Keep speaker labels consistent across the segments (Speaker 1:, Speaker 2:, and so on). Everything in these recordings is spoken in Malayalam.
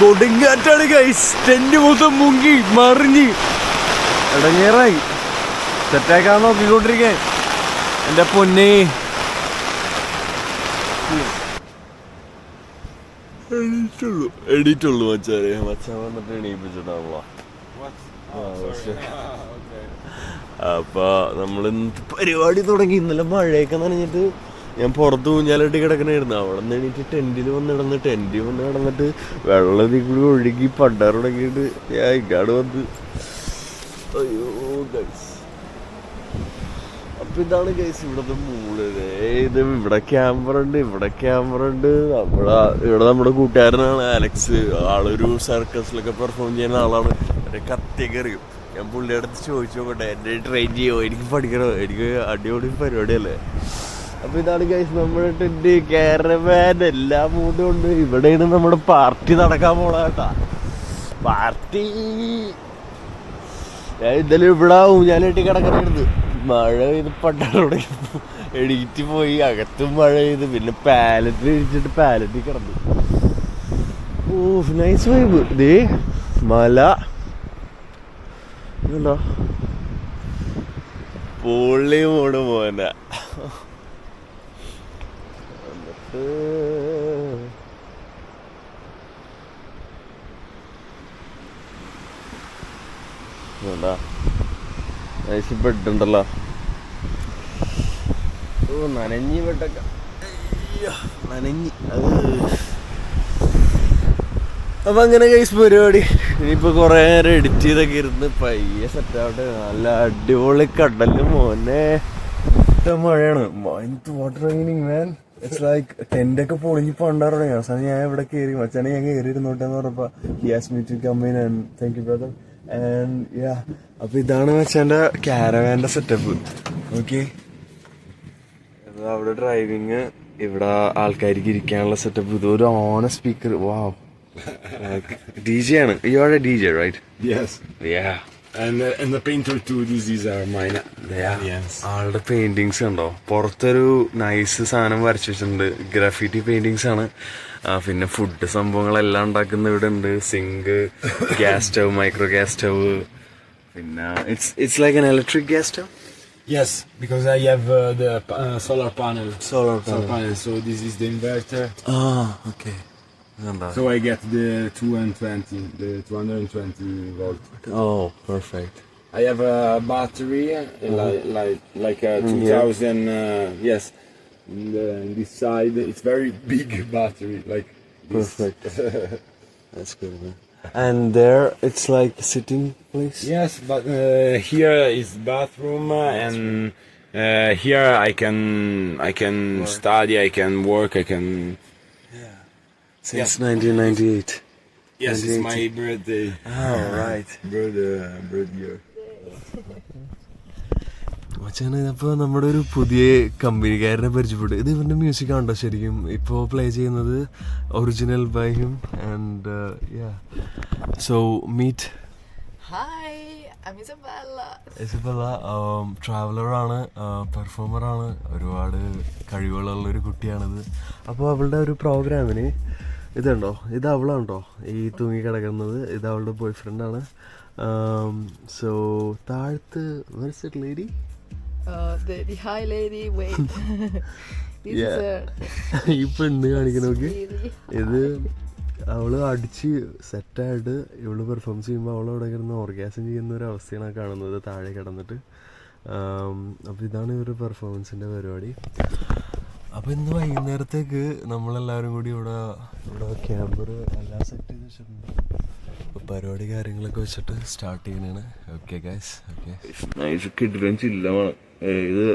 Speaker 1: കൊടുങ്കാറ്റാണ് ഗൈസ് ടെന്റ് മൊത്തം മുങ്ങി മറിഞ്ഞ്. ഇടങ്ങേറായി സെറ്റാക്കാൻ നോക്കിക്കൊണ്ടിരിക്കാൻ എന്റെ പൊന്നെ. എണീറ്റുള്ളൂ. എണീറ്റുള്ളൂ മച്ചാരെ മച്ചാൻ വന്നിട്ട് എണീപ്പിച്ചിട്ടാണല്ലോ ആ, പക്ഷെ അപ്പൊ നമ്മൾ പരിപാടി തുടങ്ങി. ഇന്നലെ മഴയൊക്കെ നനഞ്ഞിട്ട് ഞാൻ പുറത്ത് ഊഞ്ഞാലിട്ട് കിടക്കണായിരുന്നു. അവിടെ നിന്ന് എണീറ്റ് ടെന്റിൽ വന്ന് കിടന്ന് ടെന്റിൽ വന്ന് കിടന്നിട്ട് വെള്ളത്തിൽ കൂടി ഒഴുകി പണ്ടാർ തുടങ്ങിയിട്ട് ഞാൻ ഇങ്ങാട് വന്ന്. അയ്യോ ഗൈസ് അപ്പൊ ഇതാണ് ഗൈസ് ഇവിടുത്തെ മൂൾ ഇത് ഇവിടെ ക്യാമറ ഉണ്ട് ഇവിടെ ക്യാമറ ഉണ്ട്. നമ്മുടെ ഇവിടെ നമ്മുടെ കൂട്ടുകാരനാണ് അലക്സ് ആളൊരു സർക്കസിലൊക്കെ പെർഫോം ചെയ്യുന്ന ആളാണ്. ഒരു കത്തിയൊക്കെ ഞാൻ പുള്ളിയുടെ അടുത്ത് ചോദിച്ചു നോക്കട്ടെ എന്നെ ട്രെയിൻ ചെയ്യോ? എനിക്ക് പഠിക്കണോ. എനിക്ക് അടിപൊളി പരിപാടിയല്ലേ? അപ്പൊ ഇതാണ് ഗൈസ് നമ്മുടെ ടെന്റ് കാരവാൻ എല്ലാ മൂടും ഉണ്ട്. ഇവിടെയാണ് നമ്മുടെ പാർട്ടി നടക്കാൻ പോണ പാർട്ടി ഞാൻ ഇന്നലെ ഇവിടെ എട്ടി കിടക്കണായിരുന്നു. മഴ പെയ്ത് പണ്ടാറോടെ എണീറ്റ് പോയി അകത്തും മഴ പെയ്ത് പിന്നെ പാലറ്റിൽ ഇടിച്ചിട്ട് പാലറ്റിൽ കിടന്നു. ഓ നൈസ് വൈബ് ദേ മല. ഇതുണ്ടോ? പൊള്ളി മോട് മോന. ഇതുണ്ടോ? നൈസ് ബെഡ് ഉണ്ടല്ലോ. ഓ നനഞ്ഞി ബെഡൊക്കെ നനഞ്ഞി. അത്. അപ്പൊ അങ്ങനെ കൈസ് പരിപാടി. ഇനിയിപ്പോ കൊറേ നേരം എഡിറ്റ് ചെയ്തൊക്കെ ഇരുന്ന് പയ്യെ സെറ്റ് ആവട്ടെ. നല്ല അടിപൊളി കടൽ മോനെ. മഴയാണ്. Water raining man it's like tent ഒക്കെ പൊളിഞ്ഞ് പണ്ടാറ് അവസാനം ഞാൻ ഇവിടെ കയറി മച്ചാനെ ഞാൻ കയറി ഇരുന്നോട്ടെന്ന് പറഞ്ഞപ്പോ here's me to combine and thank you brother and yeah അപ്പൊ ഇതാണ് മച്ചാന്റെ കാരവാന്റെ സെറ്റപ്പ് ഓക്കെ അവിടെ ഡ്രൈവിങ് ഇവിടെ ആൾക്കാർക്ക് ഇരിക്കാനുള്ള സെറ്റപ്പ് ഇത് ഒരു ഓണ സ്പീക്കർ വാ ഡി ജെ ആണ്. You are a D J right
Speaker 2: Yes.
Speaker 1: Yeah
Speaker 2: And uh, and the painter too. These these are mine. Yes.
Speaker 1: ആളുടെ പെയിന്റിങ്സ് ഉണ്ടോ പുറത്തൊരു നൈസ് സാധനം വരച്ചു വെച്ചിട്ടുണ്ട് ഗ്രാഫിറ്റി പെയിന്റിങ്സ് ആണ് പിന്നെ ഫുഡ് സംഭവങ്ങളെല്ലാം ഉണ്ടാക്കുന്ന ഇവിടെ ഉണ്ട് sink gas stove micro gas stove പിന്നെ it's it's like an electric gas stove
Speaker 2: Yes, because I have uh, the uh, solar panel.
Speaker 1: Solar
Speaker 2: Solar panel. So this is the inverter.
Speaker 1: ആ
Speaker 2: So I get the 220, the 220 volt.
Speaker 1: Oh, perfect.
Speaker 2: I have a battery uh, uh-huh. mm-hmm. like, like like a 2000. Mm-hmm. Uh, yes, in, the, uh, in this side it's very big battery. Like this.
Speaker 1: perfect. That's good. Man. And there it's like sitting place.
Speaker 2: Yes, but uh, here is bathroom uh, and uh, here I can I can work. study, I can work, I can.
Speaker 1: Since yeah. 1998.
Speaker 2: Yes, it's my birthday.
Speaker 1: Oh, right.
Speaker 2: Birthday, birthday year.
Speaker 1: മച്ചാണ് അപ്പോൾ നമ്മുടെ ഒരു പുതിയ കമ്പനിക്കാരനെ പരിചയപ്പെട്ടു ഇത് ഇവന്റെ മ്യൂസിക് ആണോ ശരിക്കും ഇപ്പോൾ പ്ലേ ചെയ്യുന്നത് original by him and yeah so meet
Speaker 3: Isabella.
Speaker 1: Isabella ട്രാവലറാണ് പെർഫോമറാണ് ഒരുപാട് കഴിവുകളുള്ള ഒരു കുട്ടിയാണിത്. അപ്പോൾ അവളുടെ ഒരു പ്രോഗ്രാമിന് ഇതുണ്ടോ? ഇത് അവളുണ്ടോ? ഈ തൂങ്ങി കിടക്കുന്നത് ഇത് അവളുടെ ബോയ് ഫ്രണ്ടാണ് സോ താഴത്ത് ലേഡി ഹായ്
Speaker 3: ലേഡി
Speaker 1: ഈ പെണ്ണ് കാണിക്കുന്ന നോക്കി. ഇത് അവൾ അടിച്ച് സെറ്റായിട്ട് ഇവൾ പെർഫോം ചെയ്യുമ്പോൾ അവൾ അവിടെ കിടന്ന് ഓർഗാസം ചെയ്യുന്ന ഒരു അവസ്ഥയാണ് കാണുന്നത് താഴെ കിടന്നിട്ട്. അപ്പോൾ ഇതാണ് ഒരു പെർഫോമൻസിന്റെ പരിപാടി. അപ്പോൾ ഇന്ന് വൈകുന്നേരത്തേക്ക് നമ്മളെല്ലാവരും കൂടി ഇവിടെ ഇവിടെ ക്യാമ്പർ എല്ലാം സെറ്റ് ചെയ്ത് വെച്ചിട്ടുണ്ട്. അപ്പോൾ പരിപാടി കാര്യങ്ങളൊക്കെ വെച്ചിട്ട് സ്റ്റാർട്ട് ചെയ്യുന്നതാണ്. ഓക്കെ ഗൈസ് ഓക്കെ നൈസ് കിഡിലും ചില്ലമാണ് ഇത്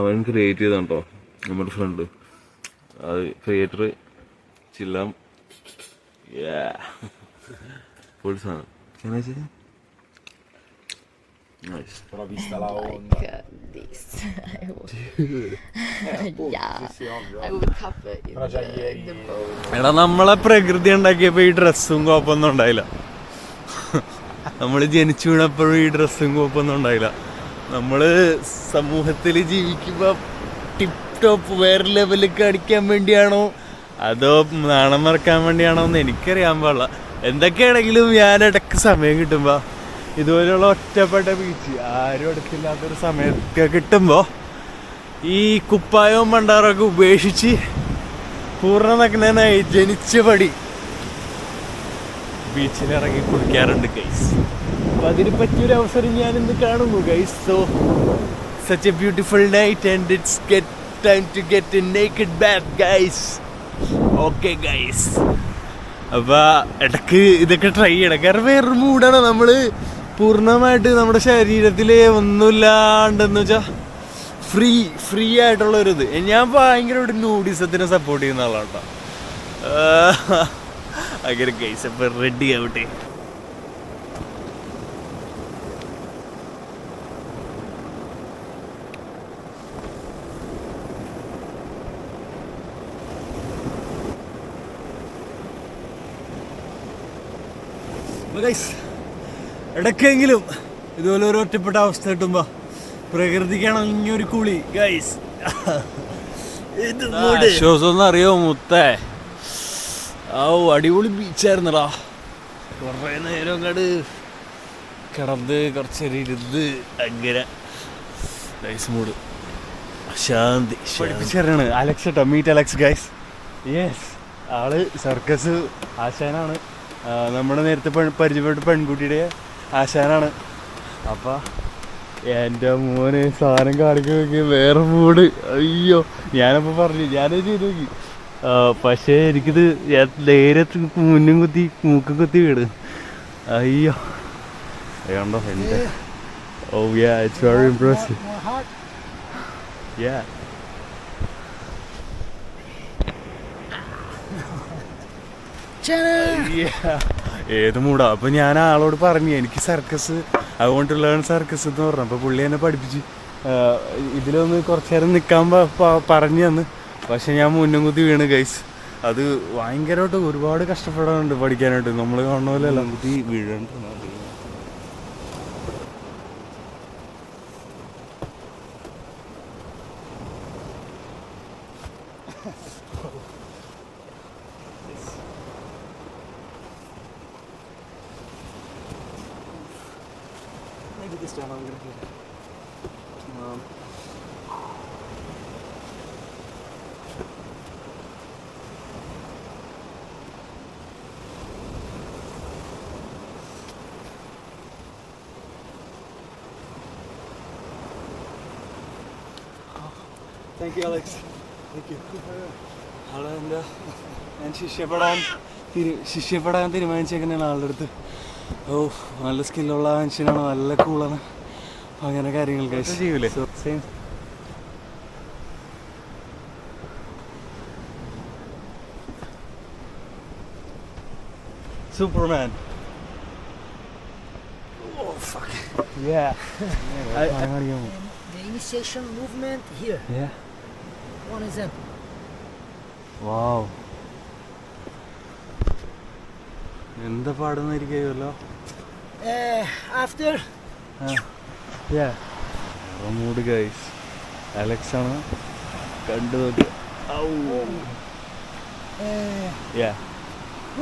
Speaker 1: അവൻ ക്രിയേറ്റ് ചെയ്താണ് കേട്ടോ നമ്മുടെ ഫ്രണ്ട് അത് creator ചില്ലാം full sun. Can I see? Nice.
Speaker 2: Però vista la onda.
Speaker 3: like uh, this. I would, yeah, I would cover in
Speaker 2: Però già
Speaker 3: the,
Speaker 2: ieri-
Speaker 3: the boat.
Speaker 1: എടാ നമ്മളെ പ്രകൃതി ഉണ്ടാക്കിയപ്പോ ഈ ഡ്രസ്സും കോപ്പൊന്നും ഉണ്ടായില്ല നമ്മൾ ജനിച്ചു വീണപ്പോഴും ഈ ഡ്രസ്സും കോപ്പൊന്നും ഉണ്ടായില്ല നമ്മൾ സമൂഹത്തിൽ ജീവിക്കുമ്പോ ടിപ് ടോപ്പ് വേറെ ലെവലിലേക്ക് അടിക്കാൻ വേണ്ടിയാണോ അതോ നാണം മറക്കാൻ വേണ്ടിയാണോ എന്ന് എനിക്കറിയാൻ പാടില്ല.
Speaker 4: എന്തൊക്കെയാണെങ്കിലും ഞാൻ ഇടയ്ക്ക് സമയം കിട്ടുമ്പോൾ ഇതുപോലെയുള്ള ഒറ്റപ്പെട്ട ബീച്ച് ആരും അടുത്തില്ലാത്തൊരു സമയത്തൊക്കെ കിട്ടുമ്പോൾ ഈ കുപ്പായവും മണ്ടാറൊക്കെ ഉപേക്ഷിച്ച് പൂർണ നഗ്നനായി ജനിച്ച പടി ബീച്ചിലിറങ്ങി കുളിക്കാറുണ്ട് ഗൈസ് അപ്പം അതിന് പറ്റിയൊരു അവസരം ഞാൻ ഇന്ന് കാണുന്നു guys so such a beautiful night and it's get time to get a naked back guys okay guys അപ്പൊ ഇടയ്ക്ക് ഇതൊക്കെ ട്രൈ ചെയ്യണം. കാരണം വേറൊരു മൂടാണ് നമ്മൾ പൂർണമായിട്ട് നമ്മുടെ ശരീരത്തിൽ ഒന്നുമില്ലാണ്ടെന്ന് വെച്ചാ ഫ്രീ ഫ്രീ ആയിട്ടുള്ള ഒരു ഇത്. ഞാൻ ഭയങ്കരമായിട്ട് നൂഡിസത്തിനെ സപ്പോർട്ട് ചെയ്യുന്ന ആളാണ് കേട്ടോ അങ്ങനെ ഗൈസ് അപ്പൊ റെഡി ആവട്ടെ. ഇടയ്ക്കെങ്കിലും ഇതുപോലെ ഒരു ഒറ്റപ്പെട്ട അവസ്ഥ കിട്ടുമ്പോ പ്രകൃതിക്കാണ് ഒരു കുളി ഗൈസ് ശ്വാസം അറിയോ മുത്തേ? ഓ അടിപൊളി ബീച്ചായിരുന്നടാ കുറേ നേരം അങ്ങട് കിടന്ന് കുറച്ചേരം ഇരുന്ന് അങ്ങനെ. നൈസ് മൂഡ് ശാന്തി പഠിപ്പിച്ചറിയാണ്. അലക്സ് കേട്ടോ മീറ്റ് അലക്സ് ഗൈസ് യെസ് ആൾ സർക്കസ് ആശാനാണ്. നമ്മുടെ നേരത്തെ പെൺ പരിചയപ്പെട്ട പെൺകുട്ടിയുടെ ആശാനാണ്. അപ്പം എന്റെ മോന് സാധനം കാണിക്കാൻ നോക്കി വേറെ മൂട്. അയ്യോ ഞാനപ്പോൾ പറഞ്ഞു ഞാനത് ചെയ്ത് നോക്കി. പക്ഷേ എനിക്കിത് നേരെ മുന്നും കുത്തി മൂക്കും കുത്തി വീട് അയ്യോ. അയ്യോണ്ടോ എന്റെ ഓ yeah it's very impressive yeah ഏത് മൂടാ? അപ്പൊ ഞാൻ ആളോട് പറഞ്ഞു എനിക്ക് സർക്കസ് അതുകൊണ്ടുള്ളതാണ് സർക്കസ് എന്ന് പറഞ്ഞു. അപ്പൊ പുള്ളി എന്നെ പഠിപ്പിച്ച് ഇതിലൊന്ന് കുറച്ചു നേരം നിൽക്കാൻ പറഞ്ഞു തന്ന്. പക്ഷെ ഞാൻ മുന്നും കുത്തി വീണ് ഗൈസ് അത് ഭയങ്കരമായിട്ട് ഒരുപാട് കഷ്ടപ്പെടാനുണ്ട് പഠിക്കാനായിട്ട്. നമ്മൾ കാണുന്ന പോലെ അല്ല കുത്തി വീഴണ്ട Thank you, Alex. Thank you. ആളെ എന്താ? ഞാൻ ശിഷ്യപ്പെടാൻ തിരു ശിഷ്യപ്പെടാൻ തീരുമാനിച്ചേക്കുന്നതാണ് ആളുടെ അടുത്ത്. ഓ നല്ല സ്കില്ലുള്ള മനുഷ്യനാണ്. നല്ല കൂളാണ് അങ്ങനെ കാര്യങ്ങൾ ചെയ്യൂലേ? Same superman Yeah. I, I,
Speaker 5: The initiation movement here.
Speaker 4: yeah.
Speaker 5: One example.
Speaker 4: Wow. എന്താ പാടുന്നിരിക്കുമല്ലോ
Speaker 5: Uh, after?
Speaker 4: Mood guys Alex ആണ് കണ്ടു നോക്കി
Speaker 5: uh,
Speaker 4: യാ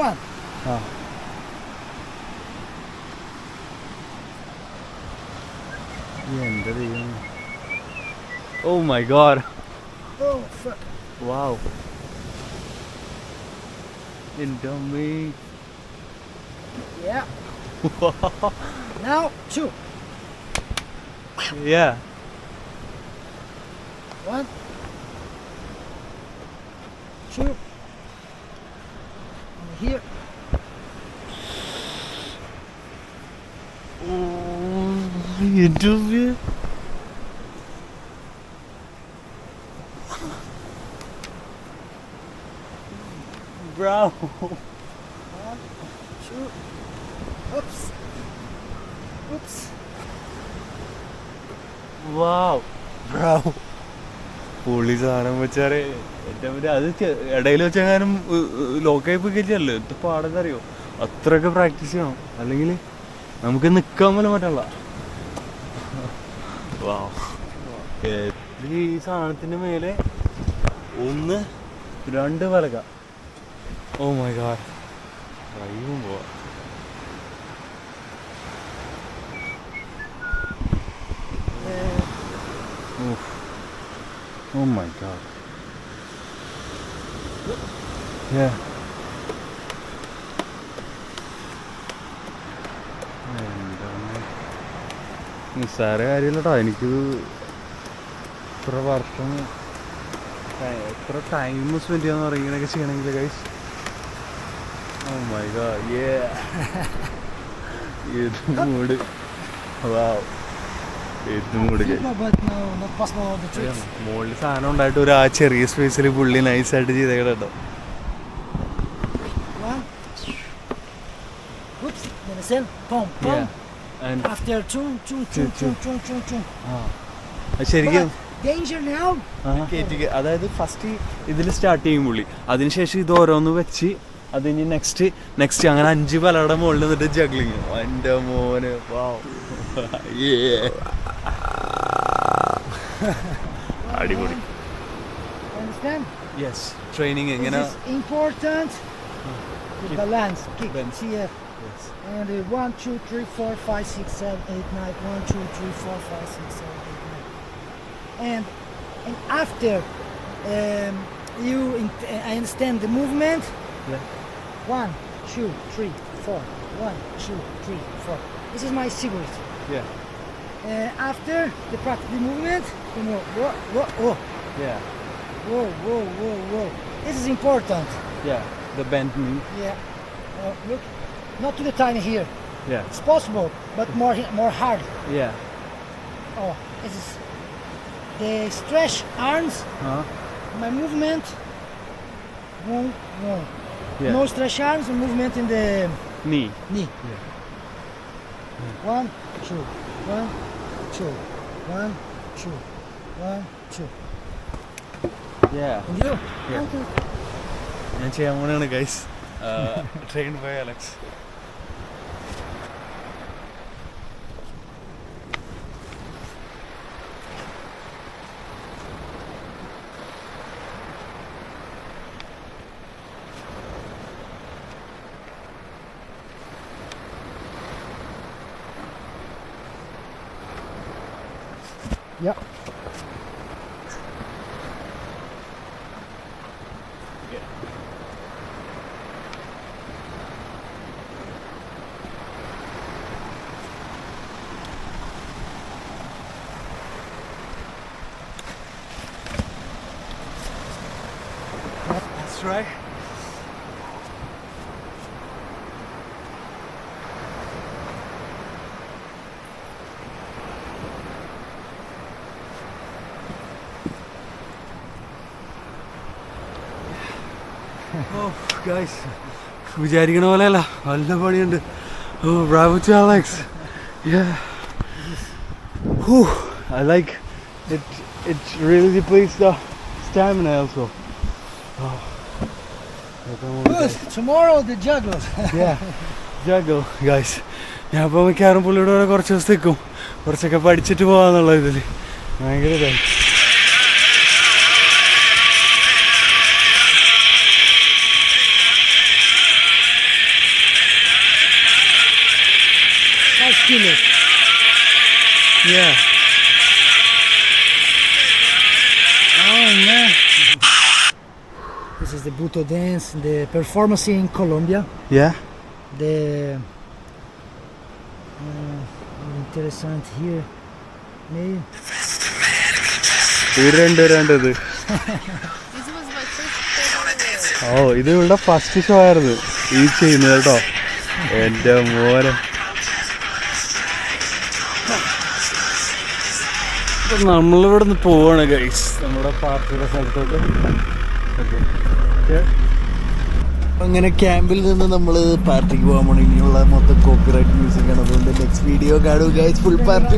Speaker 5: one.
Speaker 4: എന്താ ദൈവം ഓ my god
Speaker 5: Oh, fuck.
Speaker 4: Wow. In dummy.
Speaker 5: Yeah. now, two.
Speaker 4: Yeah.
Speaker 5: One. Two. Over here.
Speaker 4: Oh, you do it. Bro.
Speaker 5: One, Two. Oops. Oops.
Speaker 4: Wow bro പുള്ളി സാധനം വെച്ചാറേ ഏറ്റവും മറ്റേ അത് ഇടയിൽ വെച്ചെങ്ങാനും ലോക്കായി പോയി കഴിഞ്ഞല്ലോ എന്ത് പാടെന്ന് അറിയോ അത്രയൊക്കെ പ്രാക്ടീസ് ചെയ്യണം അല്ലെങ്കിൽ നമുക്ക് നിൽക്കാൻ പോലും പറ്റല്ല വാവ് ഈ സാധനത്തിന്റെ മേലെ ഒന്ന് രണ്ട് Oh my god. Aí vambora. Oof. Oh my god. Yeah. നിസ്സാര കാര്യമില്ലട്ടോ എനിക്കിത് ഇത്ര വർഷം എത്ര ടൈം സ്പെൻഡ് ചെയ്യാന്ന് പറയുന്നതൊക്കെ ചെയ്യണമെങ്കിൽ guys oh my god yeah ഇത് മൂഡ് വാവ് ഇത്
Speaker 5: മൂഡ്
Speaker 4: മുകളിൽ സാധനം ഉണ്ടായിട്ട് ഒരു ആ ചെറിയ സ്പേസിൽ പുള്ളി നൈസായിട്ട്
Speaker 5: ചെയ്ത
Speaker 4: കേട്ടോ. അതായത് ഫസ്റ്റ് ഇതിൽ സ്റ്റാർട്ട് ചെയ്യും പുള്ളി. അതിനുശേഷം ഇത് ഓരോന്ന് വെച്ച് അത് ഇനി നെക്സ്റ്റ് നെക്സ്റ്റ് അങ്ങനെ അഞ്ച് പലയുടെ മുകളിൽ നിന്നിട്ട് ജഗ്ലിങ് എന്റെ മോന് അടിപൊളി? യെസ് ട്രെയിനിങ് എങ്ങനെ.
Speaker 5: The balance, kick,
Speaker 4: Balance.
Speaker 5: here. And uh, one, two, three, four, five, six, seven, eight, nine. One, two, three, four, five, six, seven, eight, nine. And and after um, you, in- I understand the movement.
Speaker 4: Yeah.
Speaker 5: One, two, three, four. One, two, three, four. This is my secret.
Speaker 4: Yeah.
Speaker 5: Uh, after the practice movement, you know, whoa, whoa, whoa, Yeah. whoa, whoa, whoa, whoa. This is important.
Speaker 4: Yeah, the bend knee
Speaker 5: Yeah. Uh, look, not to the tiny here.
Speaker 4: yeah
Speaker 5: It's possible, but more more hard.
Speaker 4: yeah
Speaker 5: Oh, this is the stretch arms.
Speaker 4: huh?
Speaker 5: My movement. Boom, boom.
Speaker 4: Yeah.
Speaker 5: No stretch arms, movement in the
Speaker 4: knee.
Speaker 5: Knee. Yeah. One, two, one, two, one, two, one, two.
Speaker 4: Yeah.
Speaker 5: And you?
Speaker 4: Yeah.
Speaker 5: Okay.
Speaker 4: And I'm one guys. Uh, trained by Alex.
Speaker 5: Yeah.
Speaker 4: That's right. Guys വിചാരിക്കണ പോലെയല്ല. നല്ല പണിയുണ്ട്. ഓ bravo to Alex I like it it really depletes the stamina also.
Speaker 5: Good. Tomorrow the juggles.
Speaker 4: ജഗോ ഗൈസ് ഞാൻ ഇപ്പോൾ മിക്കവാറും പുള്ളിയുടെ കൂടെ കുറച്ച് ദിവസം നിൽക്കും കുറച്ചൊക്കെ പഠിച്ചിട്ട് പോകാന്നുള്ള ഇതിൽ ഭയങ്കര ഇതായി
Speaker 5: Kilos.
Speaker 4: Yeah. Oh man.
Speaker 5: This is the Buto dance, the performance in Colombia.
Speaker 4: Yeah.
Speaker 5: The uh, interessant here. Maybe.
Speaker 3: This was my first
Speaker 4: ഓ ഇത് ഇവളുടെ ഫസ്റ്റ് ഷോ ആയിരുന്നു ഈ ചെയ്യുന്നത് കേട്ടോ എന്റെ മോനെ നമ്മളിവിടെ നിന്ന് പോവാണ് ഗൈസ് നമ്മുടെ പാർട്ടിയുടെ സ്ഥലത്തോട്ട്. അങ്ങനെ ക്യാമ്പിൽ നിന്ന് നമ്മൾ പാർട്ടിക്ക് പോകാൻ പോകണം ഇനിയുള്ള മൊത്തം കോപ്പിറൈറ്റ് മ്യൂസിക് ആണ്. അതുകൊണ്ട് നെക്സ്റ്റ് വീഡിയോ കാണുക ഗൈസ് ഫുൾ പാർട്ടി